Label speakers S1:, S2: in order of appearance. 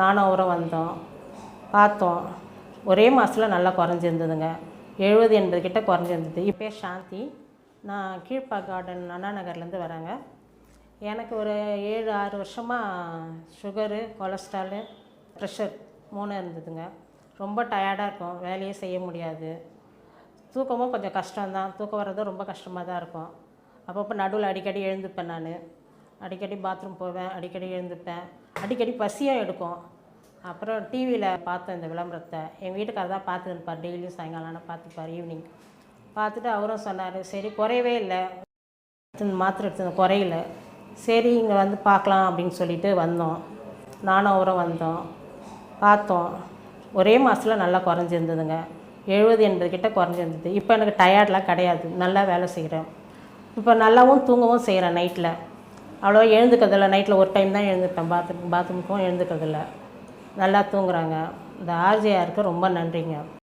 S1: நானும் அவரும் வந்தோம். பார்த்தோம். ஒரே மாதத்தில் நல்லா குறைஞ்சிருந்ததுங்க. எழுபது எண்பது கிட்ட குறைஞ்சிருந்தது. இப்போ சாந்தி. நான் கீழ்ப்பா கார்டன் அண்ணா நகர்லேருந்து வரேங்க. எனக்கு ஒரு ஏழு ஆறு வருஷமாக சுகரு கொலஸ்ட்ராலு ப்ரெஷர் மூணு இருந்ததுங்க. ரொம்ப டயர்டாக இருக்கும். வேலையே செய்ய முடியாது. தூக்கமும் கொஞ்சம் கஷ்டம்தான். தூக்கம் வர்றதும் ரொம்ப கஷ்டமாக தான் இருக்கும். அப்பப்போ நடுவில் அடிக்கடி எழுந்துப்பேன் நான். அடிக்கடி பாத்ரூம் போவேன் அடிக்கடி எழுந்துப்பேன். அடிக்கடி பசியாக எடுக்கும். அப்புறம் டிவியில் பார்த்தேன் இந்த விளம்பரத்தை. எங்கள் வீட்டுக்காரர் தான் பார்த்துருப்பார் இருப்பார் டெய்லியும் சாயங்காலம் ஆனால் பார்த்துப்பார் ஈவினிங் பார்த்துட்டு அவரும் சொன்னார் சரி குறையவே இல்லை. மாத்திரை எடுத்து குறையல. சரி இங்கே வந்து பார்க்கலாம் அப்படின்னு சொல்லிட்டு வந்தோம். நானும் அவரும் வந்தோம். பார்த்தோம். ஒரே மாதத்தில் நல்லா குறைஞ்சிருந்ததுங்க. எழுபது எண்பது கிட்ட குறைஞ்சிருந்தது. இப்போ எனக்கு டயர்டெலாம் கிடையாது. நல்லா வேலை செய்கிறேன் இப்போ நல்லாவும் தூங்கவும் செய்கிறேன் நைட்டில் அவ்வளோவா எழுந்துக்கிறதில்ல. நைட்டில் ஒரு டைம் தான் எழுந்துப்பேன். பாத்ரூம் பாத்ரூமுக்கும் எழுந்துக்கிறதில்ல. நல்லா தூங்குறாங்க. இந்த ஆர்ஜிஆருக்கு ரொம்ப நன்றிங்க.